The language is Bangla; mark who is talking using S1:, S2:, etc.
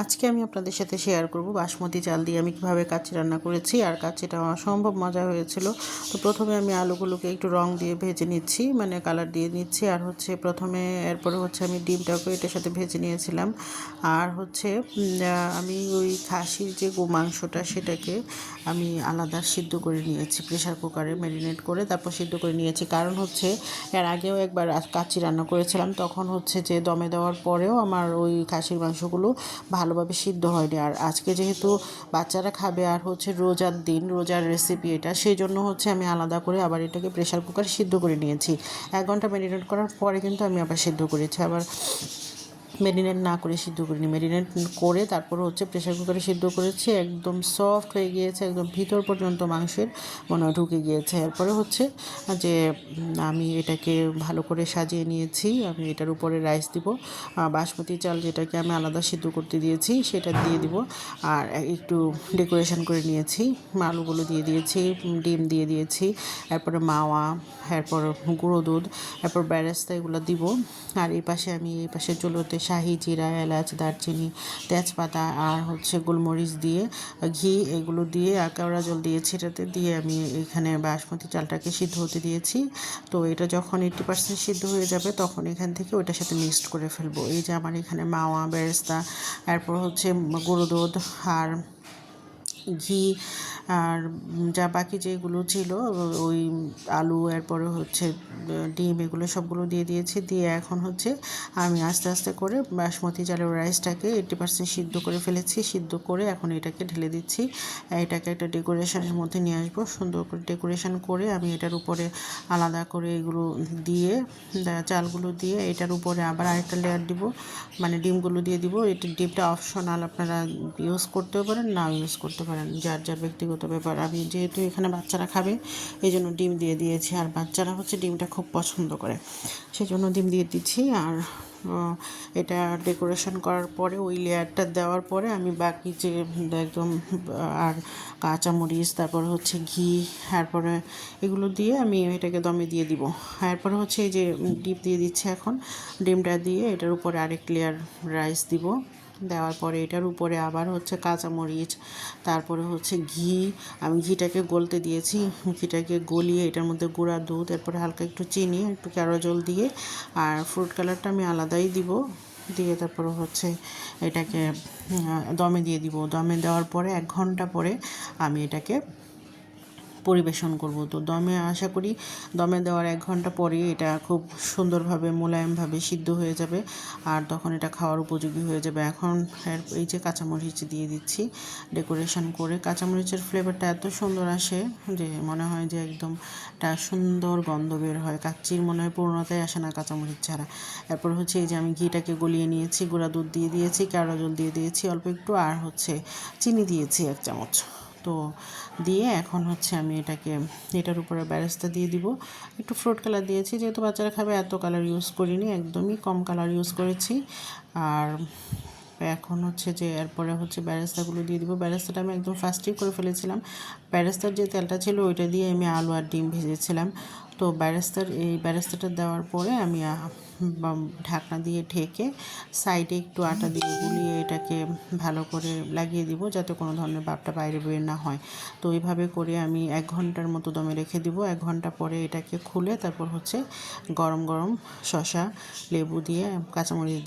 S1: আজকে আমি আপনাদের সাথে শেয়ার করব বাসমতি চাল দিয়ে আমি কীভাবে কাচ্চি রান্না করেছি আর কাচ্চিটা অসম্ভব মজা হয়েছিল। তো প্রথমে আমি আলুগুলোকে একটু রং দিয়ে ভেজে নিচ্ছি মানে কালার দিয়ে নিচ্ছি। আর হচ্ছে প্রথমে এরপরে হচ্ছে আমি ডিমটাকে এটার সাথে ভেজে নিয়েছিলাম। আর হচ্ছে আমি ওই খাসির যে মাংসটা সেটাকে আমি আলাদা সিদ্ধ করে নিয়েছি প্রেশার কুকারে ম্যারিনেট করে তারপর সিদ্ধ করে নিয়েছি। কারণ হচ্ছে, এর আগেও একবার কাচ্চি রান্না করেছিলাম, তখন হচ্ছে যে দমে দেওয়ার পরেও আমার ওই খাসির মাংসগুলো ভালোভাবে সিদ্ধ হয়নি। আর আজকে যেহেতু বাচ্চারা খাবে, আর হচ্ছে রোজার দিন, রোজার রেসিপি এটা, সেই জন্য হচ্ছে আমি আলাদা করে আবার এটাকে প্রেশার কুকার সিদ্ধ করে নিয়েছি। এক ঘণ্টা ম্যারিনেট করার পরে কিন্তু আমি আবার সিদ্ধ করেছি। আবার ম্যারিনেট না করে সিদ্ধ করিনি। ম্যারিনেট করে তারপর হচ্ছে প্রেশার কুকারে সিদ্ধ করেছি, একদম সফট হয়ে গিয়েছে, একদম ভিতর পর্যন্ত মাংসের মনে ঢুকে গিয়েছে। এরপরে হচ্ছে যে আমি এটাকে ভালো করে সাজিয়ে নিয়েছি, আমি এটার উপরে রাইস দিব বাসমতি চাল যেটাকে আমি আলাদা সিদ্ধ করতে দিয়েছি, সেটা দিয়ে দিব। আর একটু ডেকোরেশন করে নিয়েছি, আলুগুলো দিয়ে দিয়েছি ডিম দিয়ে দিয়েছি, এরপরে মাওয়া, এরপর গুঁড়ো দুধ, এরপর ব্যারেস্তা এগুলো দিব। আর এই পাশে আমি এই পাশে চুলোতে শাহি, জিরা, এলাচ, দারচিনি, তেজপাতা আর হচ্ছে গোলমরিচ দিয়ে, ঘি এগুলো দিয়ে, আর কেওড়া জল দিয়ে এটাতে দিয়ে আমি এখানে বাসমতি চালটাকে সিদ্ধ হতে দিয়েছি। তো এটা যখন এইটি পার্সেন্ট সিদ্ধ হয়ে যাবে, তখন এখান থেকে ওইটার সাথে মিক্সড করে ফেলব। এই যে আমার এখানে মাওয়া, বেরেস্তা, এরপর হচ্ছে গুঁড়ো দুধ আর ঘি আর যা বাকি যেগুলো ছিল, ওই আলু, এরপরে হচ্ছে ডিম, এগুলো সবগুলো দিয়ে দিয়েছি। দিয়ে এখন হচ্ছে আমি আস্তে আস্তে করে বাসমতি চালের রাইসটাকে এইটি পার্সেন্ট সিদ্ধ করে ফেলেছি। সিদ্ধ করে এখন এটাকে ঢেলে দিচ্ছি। এটাকে একটা ডেকোরেশনের মধ্যে নিয়ে আসব। সুন্দর করে ডেকোরেশন করে আমি এটার উপরে আলাদা করে এগুলো দিয়ে চালগুলো দিয়ে এটার উপরে আবার আরেকটা লেয়ার দিব। মানে ডিমগুলো দিয়ে দিব। এটা ডিমটা অপশনাল আপনারা ইউজ করতেও পারেন না ইউজ করতে পারেন। যার যার ব্যক্তিগত ব্যাপার। আমি যেহেতু এখানে বাচ্চারা খাবে, এই জন্য ডিম দিয়ে দিয়েছি। আর বাচ্চারা হচ্ছে ডিমটা খুব পছন্দ করে। সেই জন্য ডিম দিয়ে দিচ্ছি। আর এটা ডেকোরেশন করার পরে, ওই লেয়ারটা দেওয়ার পরে আমি বাকি যে, একদম, আর কাঁচামরিচ, তারপর হচ্ছে ঘি, তারপরে এগুলো দিয়ে আমি এটাকে দমে দিয়ে দিব। এরপরে হচ্ছে এই যে ডিম দিয়ে দিচ্ছে এখন, ডিমটা দিয়ে এটার উপরে আরেক লেয়ার রাইস দিব। দেওয়ার পরে এটার উপরে আবার হচ্ছে কাঁচামরিচ, তারপরে হচ্ছে ঘি। আমি ঘিটাকে গলতে দিয়েছি, ঘিটাকে গলিয়ে এটার মধ্যে গুঁড়া দুধ, এরপরে হালকা একটু চিনি, একটু ক্যারোজল জল দিয়ে। আর ফ্রুট কালারটা আমি আলাদাই দিব, দিয়ে তারপরে হচ্ছে এটাকে দমে দিয়ে দিব। দমে দেওয়ার পরে এক ঘণ্টা পরে আমি এটাকে পরিবেশন করব। তো দমে আশা করি, দমে দেওয়ার এক ঘণ্টা পরে এটা খুব সুন্দরভাবে, মোলায়েমভাবে সিদ্ধ হয়ে যাবে। আর তখন এটা খাওয়ার উপযোগী হয়ে যাবে। এখন এই যে কাঁচামরিচ দিয়ে দিচ্ছি, ডেকোরেশন করে। কাঁচামরিচের ফ্লেভারটা এত সুন্দর আসে যে মনে হয় যে একদম একটা সুন্দর গন্ধ বের হয়। কাচ্চির মনে হয় পূর্ণতায় আসে না কাঁচামরিচ ছাড়া। এরপর হচ্ছে এই যে আমি ঘিটাকে গলিয়ে নিয়েছি, গুঁড়া দুধ দিয়ে দিয়েছি, কেওড়া জল দিয়ে দিয়েছি, অল্প একটু, আর হচ্ছে চিনি দিয়েছি এক চামচ। তো দিয়ে এখন হচ্ছে আমি এটাকে, এটার উপরে ব্যারেস্তা দিয়ে দিব। একটু ফ্রুট কালার দিয়েছি, যেহেতু বাচ্চারা খাবে, এত কালার ইউজ করিনি, একদমই কম কালার ইউজ করেছি। আর এখন হচ্ছে যে এরপরে হচ্ছে ব্যারেস্তাগুলো দিয়ে দিব। ব্যারেস্তাটা আমি একদম ফার্স্টেই করে ফেলেছিলাম। ব্যারেস্তার যে তেলটা ছিল, ওইটা দিয়ে আমি আলু আর ডিম ভেজেছিলাম। তো ব্যারেস্তার এই ব্যারেস্তাটা দেওয়ার পরে আমি ঢাকনা দিয়ে ঢেকে সাইডে একটু আটা দিয়ে গুলিয়ে এটাকে ভালো করে লাগিয়ে দিব যাতে কোনো ধরনের বাপটা বাইরে বের না হয়। তো এইভাবে করে আমি এক ঘণ্টার মতো দমে রেখে দিব। এক ঘণ্টা পরে এটাকে খুলে তারপর হচ্ছে গরম গরম শশা লেবু দিয়ে, কাঁচামরিচ